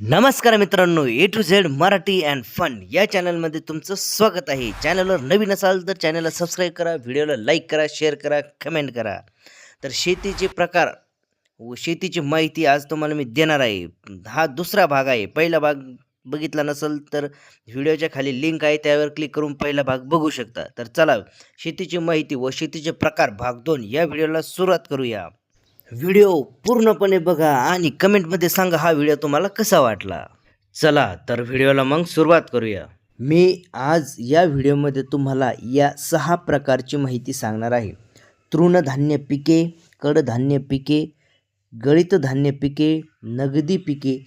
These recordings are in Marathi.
नमस्कार मित्रांनो A to Z Marathi and fun या चॅनलमध्ये तुमचं स्वागत आहे. चॅनलवर नवीन असाल तर चॅनलला सबस्क्राईब करा व्हिडिओला लाईक करा शेअर करा कमेंट करा. तर शेतीचे प्रकार व शेतीची माहिती आज तुम्हाला मी देणार आहे. हा दुसरा भाग आहे. पहिला भाग बघितला नसेल तर व्हिडिओच्या खाली लिंक आहे त्यावर क्लिक करून पहिला भाग बघू शकता. तर चला शेतीची माहिती व शेतीचे प्रकार भाग दोन या व्हिडिओला सुरुवात करूया. व्हिडिओ पूर्णपणे बघा आणि कमेंटमध्ये सांगा हा व्हिडिओ तुम्हाला कसा वाटला. चला तर व्हिडिओला मग सुरुवात करूया. मी आज या व्हिडिओमध्ये तुम्हाला या सहा प्रकारची माहिती सांगणार आहे. तृणधान्य पिके कडधान्य पिके गळित धान्य पिके नगदी पिके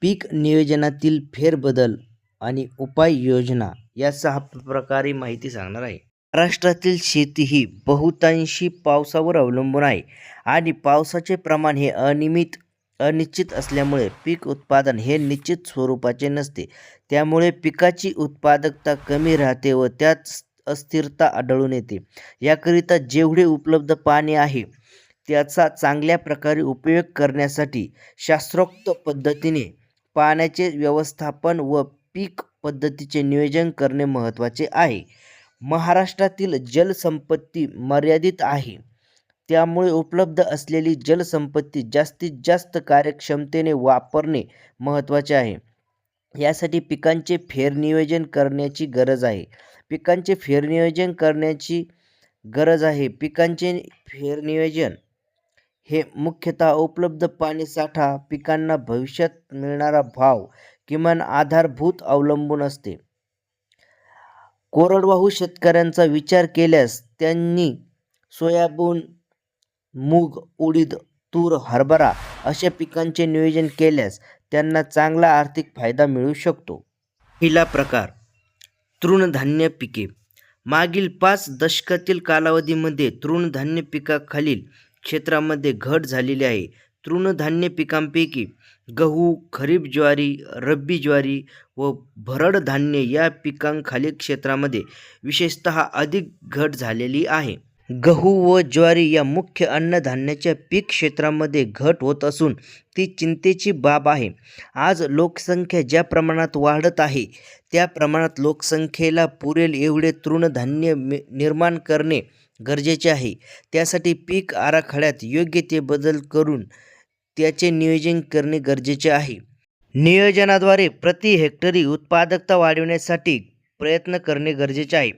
पीक नियोजनातील फेरबदल आणि उपाययोजना या सहा प्रकारे माहिती सांगणार आहे. महाराष्ट्रातील शेती ही बहुतांशी पावसावर अवलंबून आहे आणि पावसाचे प्रमाण हे अनियमित अनिश्चित असल्यामुळे पीक उत्पादन हे निश्चित स्वरूपाचे नसते. त्यामुळे पिकाची उत्पादकता कमी राहते व त्यात अस्थिरता आढळून येते. याकरिता जेवढे उपलब्ध पाणी आहे त्याचा चांगल्या प्रकारे उपयोग करण्यासाठी शास्त्रोक्त पद्धतीने पाण्याचे व्यवस्थापन व पीक पद्धतीचे नियोजन करणे महत्त्वाचे आहे. महाराष्ट्रातील जलसंपत्ती मर्यादित आहे. त्यामुळे उपलब्ध असलेली जलसंपत्ती जास्तीत जास्त कार्यक्षमतेने वापरणे महत्त्वाचे आहे. यासाठी पिकांचे फेरनियोजन करण्याची गरज आहे. पिकांचे फेरनियोजन करण्याची गरज आहे. पिकांचे फेरनियोजन हे मुख्यतः उपलब्ध पाणीसाठा पिकांना भविष्यात मिळणारा भाव किमान आधारभूत अवलंबून असते. कोरडवाहू शेतकऱ्यांचा विचार केल्यास त्यांनी सोयाबीन मूग उडीद तूर हरभरा अशा पिकांचे नियोजन केल्यास त्यांना चांगला आर्थिक फायदा मिळू शकतो. पहिला प्रकार तृणधान्य पिके. मागील पाच दशकातील कालावधीमध्ये तृणधान्य पिकाखालील क्षेत्रामध्ये घट झालेली आहे. तृणधान्य पिकांपैकी गहू खरीप ज्वारी रब्बी ज्वारी व भरड धान्य या पिकांखालील क्षेत्रामध्ये विशेषत अधिक घट झालेली आहे. गहू व ज्वारी या मुख्य अन्नधान्याच्या पीक क्षेत्रामध्ये घट होत असून ती चिंतेची बाब आहे. आज लोकसंख्या ज्या प्रमाणात वाढत आहे त्या प्रमाणात लोकसंख्येला पुरेल एवढे तृणधान्य मि- निर्माण करणे गरजेचे आहे. त्यासाठी पीक आराखड्यात योग्य ते बदल करून त्याचे नियोजन करणे गरजेचे आहे. नियोजनाद्वारे प्रति हेक्टरी उत्पादकता वाढविण्यासाठी प्रयत्न करणे गरजेचे आहे.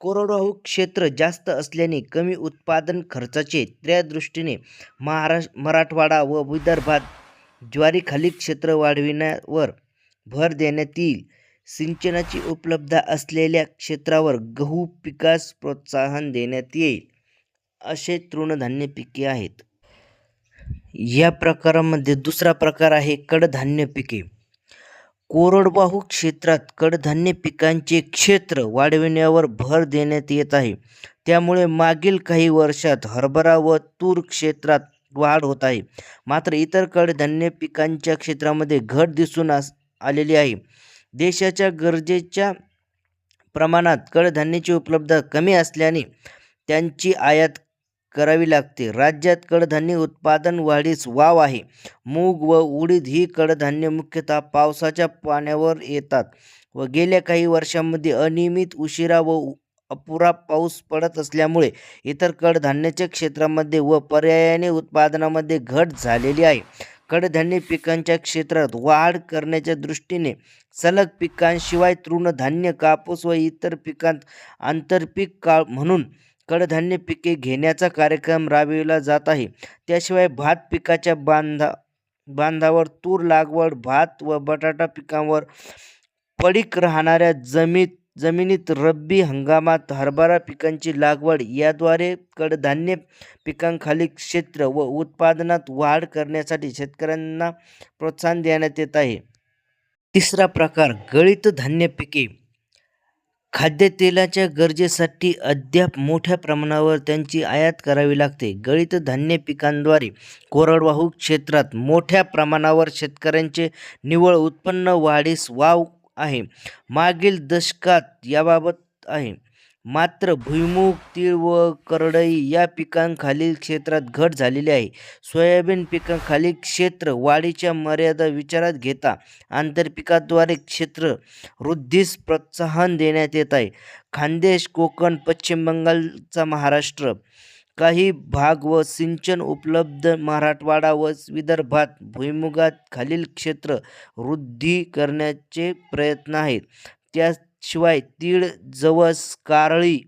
कोरडवाहू क्षेत्र जास्त असल्याने कमी उत्पादन खर्चाचे त्या दृष्टीने महाराष्ट्र मराठवाडा व विदर्भात ज्वारीखाली क्षेत्र वाढविण्यावर भर देण्यात येईल. सिंचनाची उपलब्ध असलेल्या क्षेत्रावर गहू पिकास प्रोत्साहन देण्यात येईल. असे तृणधान्य पिके आहेत. या प्रकारामध्ये दुसरा प्रकार आहे कडधान्य पिके. कोरडवाहू क्षेत्रात कडधान्य पिकांचे क्षेत्र वाढविण्यावर भर देण्यात येत आहे. त्यामुळे मागील काही वर्षात हरभरा व तूर क्षेत्रात वाढ होत आहे. मात्र इतर कडधान्य पिकांच्या क्षेत्रामध्ये घट दिसून आस आलेली आहे. देशाच्या गरजेच्या प्रमाणात कडधान्याची उपलब्धता कमी असल्याने त्यांची आयात करावी लागते. राज्यात कडधान्य उत्पादन वाढीस वाव आहे. मूग व उडीद ही कडधान्य मुख्यतः पावसाच्या पाण्यावर येतात व गेल्या काही वर्षांमध्ये अनियमित उशिरा व अपुरा पाऊस पडत असल्यामुळे इतर कडधान्याच्या क्षेत्रामध्ये व पर्यायाने उत्पादनामध्ये घट झालेली आहे. कडधान्य पिकांच्या क्षेत्रात वाढ करण्याच्या दृष्टीने सलग पिकांशिवाय तृणधान्य कापूस व इतर पिकांत आंतरपीक काळ म्हणून कडधान्य पिके घेण्याचा कार्यक्रम राबविला जात आहे. त्याशिवाय भात पिकाच्या बांधा बांधावर तूर लागवड भात व बटाटा पिकांवर पडीक राहणाऱ्या जमीत जमिनीत रब्बी हंगामात हरभरा पिकांची लागवड याद्वारे कडधान्य पिकांखाली क्षेत्र व उत्पादनात वाढ करण्यासाठी शेतकऱ्यांना प्रोत्साहन देण्यात येत आहे. तिसरा प्रकार गळित धान्य पिके. खाद्यतेलाच्या गरजेसाठी अद्याप मोठ्या प्रमाणावर त्यांची आयात करावी लागते. गळीत धान्य पिकांद्वारे कोरडवाहू क्षेत्रात मोठ्या प्रमाणावर शेतकऱ्यांचे निव्वळ उत्पन्न वाढीस वाव आहे. मागील दशकात याबाबत आहे. मात्र भुईमूग तीळ व करडई या पिकांखालील क्षेत्रात घट झालेली आहे. सोयाबीन पिकाखालील क्षेत्र वाढीच्या मर्यादा विचारात घेता आंतरपिकाद्वारे क्षेत्र वृद्धीस प्रोत्साहन देण्यात येत आहे. खानदेश कोकण पश्चिम बंगालचा महाराष्ट्र काही भाग व सिंचन उपलब्ध मराठवाडा व विदर्भात भुईमुगात खालील क्षेत्र वृद्धी करण्याचे प्रयत्न आहेत. शिवाय तीळ जवस कारळी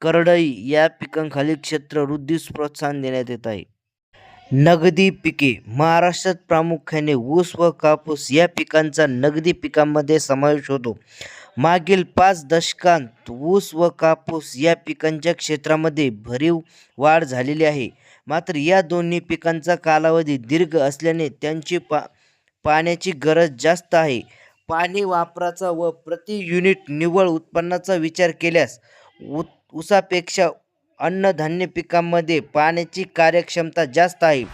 करडई या पिकांखाली क्षेत्र वृद्धीस प्रोत्साहन देण्यात येत आहे. नगदी पिके महाराष्ट्रात प्रामुख्याने ऊस व कापूस या पिकांचा नगदी पिकांमध्ये समावेश होतो. मागील पाच दशकांत ऊस व कापूस या पिकांच्या क्षेत्रामध्ये भरीव वाढ झालेली आहे. मात्र या दोन्ही पिकांचा कालावधी दीर्घ असल्याने त्यांची पा पाण्याची गरज जास्त आहे. पाणी वापराचा व प्रति युनिट निव्वळ उत्पन्नाचा विचार केल्यास उ ऊसापेक्षा अन्नधान्य पिकांमध्ये पाण्याची कार्यक्षमता जास्त आहे.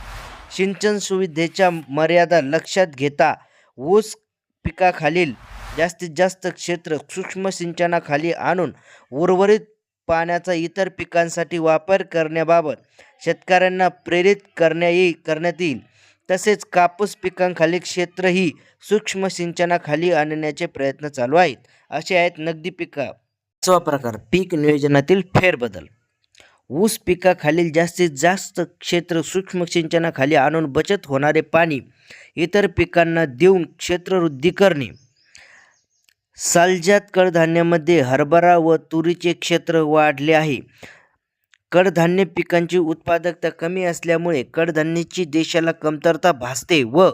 सिंचन सुविधेच्या मर्यादा लक्षात घेता ऊस पिकाखालील जास्तीत जास्त क्षेत्र सूक्ष्म सिंचनाखाली आणून उर्वरित पाण्याचा इतर पिकांसाठी वापर करण्याबाबत शेतकऱ्यांना प्रेरित करण्या करण्यात येईल. तसेच कापूस पिकांखाली क्षेत्रही सूक्ष्म सिंचनाखाली आणण्याचे प्रयत्न चालू आहेत. असे आहेत नगदी पिका. पाचवा प्रकार पीक नियोजनातील फेरबदल. ऊस पिकाखालील जास्तीत जास्त क्षेत्र सूक्ष्म सिंचनाखाली आणून बचत होणारे पाणी इतर पिकांना देऊन क्षेत्रवृद्धी करणे. सालजात कडधान्यामध्ये हरभरा व तुरीचे क्षेत्र वाढले आहे. कडधान्य पिकांची उत्पादकता कमी असल्यामुळे कडधान्याची देशाला कमतरता भासते व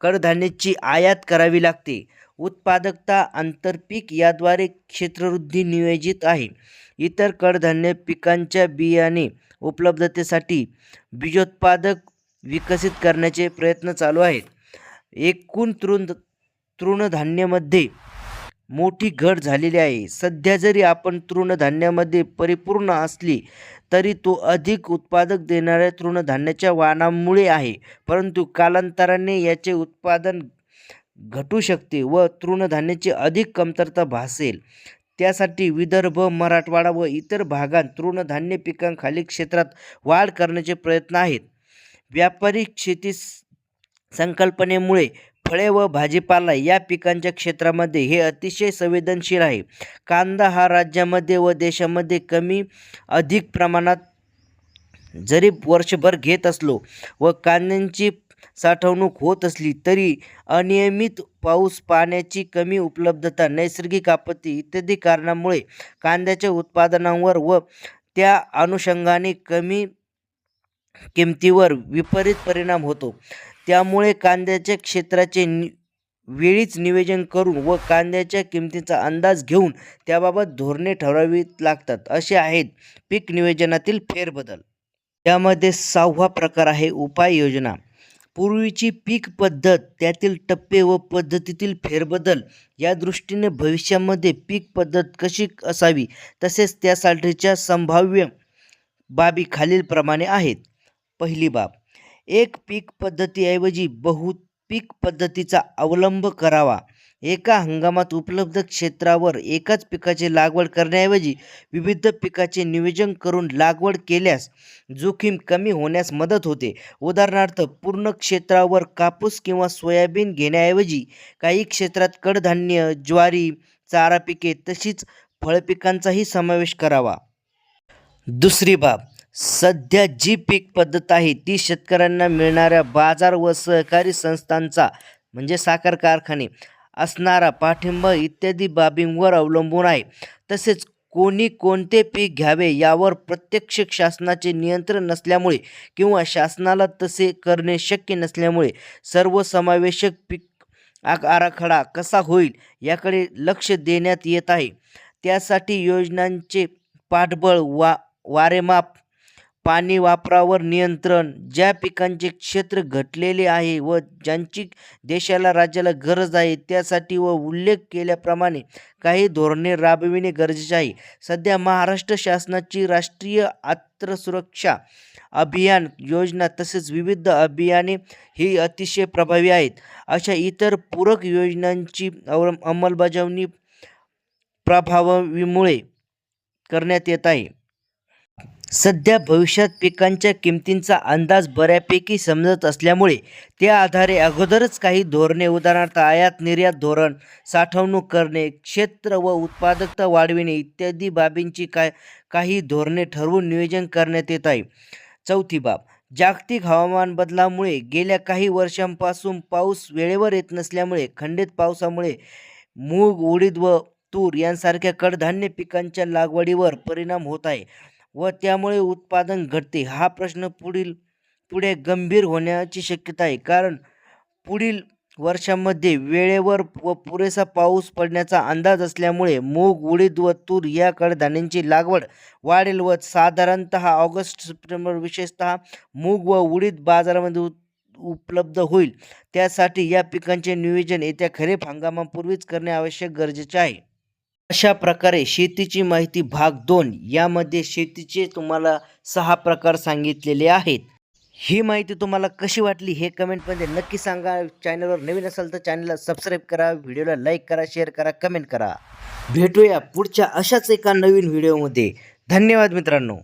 कडधान्याची आयात करावी लागते. उत्पादकता आंतरपीक याद्वारे क्षेत्रवृद्धी नियोजित आहे. इतर कडधान्य पिकांच्या बियाणे उपलब्धतेसाठी बीजोत्पादक विकसित करण्याचे प्रयत्न चालू आहेत. एकूण तृण तृणधान्यामध्ये मोठी घट झालेली आहे. सध्या जरी आपण तृणधान्यामध्ये परिपूर्ण असली तरी तो अधिक उत्पादक देणाऱ्या तृणधान्याच्या वाणामुळे आहे. परंतु कालांतराने याचे उत्पादन घटू शकते व तृणधान्याची अधिक कमतरता भासेल. त्यासाठी विदर्भ मराठवाडा व इतर भागात तृणधान्य पिकांखाली क्षेत्रात वाढ करण्याचे प्रयत्न आहेत. व्यापारी शेती संकल्पनेमुळे फळे व भाजीपाला या पिकांच्या क्षेत्रामध्ये हे अतिशय संवेदनशील आहे. कांदा हा राज्यामध्ये व देशामध्ये कमी अधिक प्रमाणात जरी वर्षभर घेत असलो व कांद्यांची साठवणूक होत असली तरी अनियमित पाऊस पाण्याची कमी उपलब्धता नैसर्गिक आपत्ती इत्यादी कारणामुळे कांद्याच्या उत्पादनावर व त्या अनुषंगाने कमी किमतीवर विपरीत परिणाम होतो. त्यामुळे कांद्याच्या क्षेत्राचे नि वेळीच नियोजन करून व कांद्याच्या किमतीचा अंदाज घेऊन त्याबाबत धोरणे ठरवावीत लागतात. असे आहेत पीक नियोजनातील फेरबदल. त्यामध्ये सहावा प्रकार आहे उपाययोजना पूर्वीची पीक पद्धत त्यातील टप्पे व पद्धतीतील फेरबदल या दृष्टीने भविष्यामध्ये पीक पद्धत कशी असावी तसेच त्यासाठीच्या संभाव्य बाबी खालीलप्रमाणे आहेत. पहिली बाब एक पीक पद्धतीऐवजी बहुपीक पद्धतीचा अवलंब करावा. एका हंगामात उपलब्ध क्षेत्रावर एकाच पिकाची लागवड करण्याऐवजी विविध पिकाचे नियोजन करून लागवड केल्यास जोखीम कमी होण्यास मदत होते. उदाहरणार्थ पूर्ण क्षेत्रावर कापूस किंवा सोयाबीन घेण्याऐवजी काही क्षेत्रात कडधान्य ज्वारी चारा पिके तशीच फळपिकांचाही समावेश करावा. दुसरी बाब सध्या जी पीक पद्धत आहे ती शेतकऱ्यांना मिळणाऱ्या बाजार व सहकारी संस्थांचा म्हणजे साखर कारखाने असणारा पाठिंबा इत्यादी बाबींवर अवलंबून आहे. तसेच कोणी कोणते पीक घ्यावे यावर प्रत्यक्ष शासनाचे नियंत्रण नसल्यामुळे किंवा शासनाला तसे करणे शक्य नसल्यामुळे सर्वसमावेशक पीक आराखडा कसा होईल याकडे लक्ष देण्यात येत आहे. त्यासाठी योजनांचे पाठबळ वा वारेमाप पाणी वापरावर नियंत्रण ज्या पिकांचे क्षेत्र घटलेले आहे व ज्यांची देशाला राज्याला गरज आहे त्यासाठी व उल्लेख केल्याप्रमाणे काही धोरणे राबविणे गरजेचे आहे. सध्या महाराष्ट्र शासनाची राष्ट्रीय आत्र सुरक्षा अभियान योजना तसेच विविध अभियाने ही अतिशय प्रभावी आहेत. अशा इतर पूरक योजनांची अव अंमलबजावणी प्रभावीमुळे करण्यात येत आहे. सध्या भविष्यात पिकांच्या किमतींचा अंदाज बऱ्यापैकी समजत असल्यामुळे त्या आधारे अगोदरच काही धोरणे उदाहरणार्थ आयात निर्यात धोरण साठवणूक करणे क्षेत्र व उत्पादकता वाढविणे इत्यादी बाबींची काय काही धोरणे ठरवून नियोजन करण्यात येत आहे. चौथी बाब जागतिक हवामान बदलामुळे गेल्या काही वर्षांपासून पाऊस वेळेवर येत नसल्यामुळे खंडित पावसामुळे मूग उडीद व तूर यांसारख्या कडधान्य पिकांच्या लागवडीवर परिणाम होत आहे. व त्यामुळे उत्पादन घटते. हा प्रश्न पुढील पुढे गंभीर होण्याची शक्यता आहे. कारण पुढील वर्षामध्ये वेळेवर व पुरेसा पाऊस पडण्याचा अंदाज असल्यामुळे मूग उडीद व तूर या कडधान्यांची लागवड वाढेल व साधारणतः ऑगस्ट सप्टेंबर विशेषतः मूग व उडीद बाजारामध्ये उपलब्ध होईल. त्यासाठी या पिकांचे नियोजन येत्या खरीप हंगामापूर्वीच करणे आवश्यक गरजेचे आहे. अशा प्रकारे शेतीची माहिती भाग दोन यामध्ये शेतीचे तुम्हाला सहा प्रकार सांगितलेले आहेत. ही माहिती तुम्हाला कशी वाटली हे कमेंटमध्ये नक्की सांगा. चॅनलवर नवीन असाल तर चॅनलला सबस्क्राईब करा. व्हिडिओला लाईक करा शेअर करा कमेंट करा. भेटूया पुढच्या अशाच एका नवीन व्हिडिओमध्ये धन्यवाद मित्रांनो.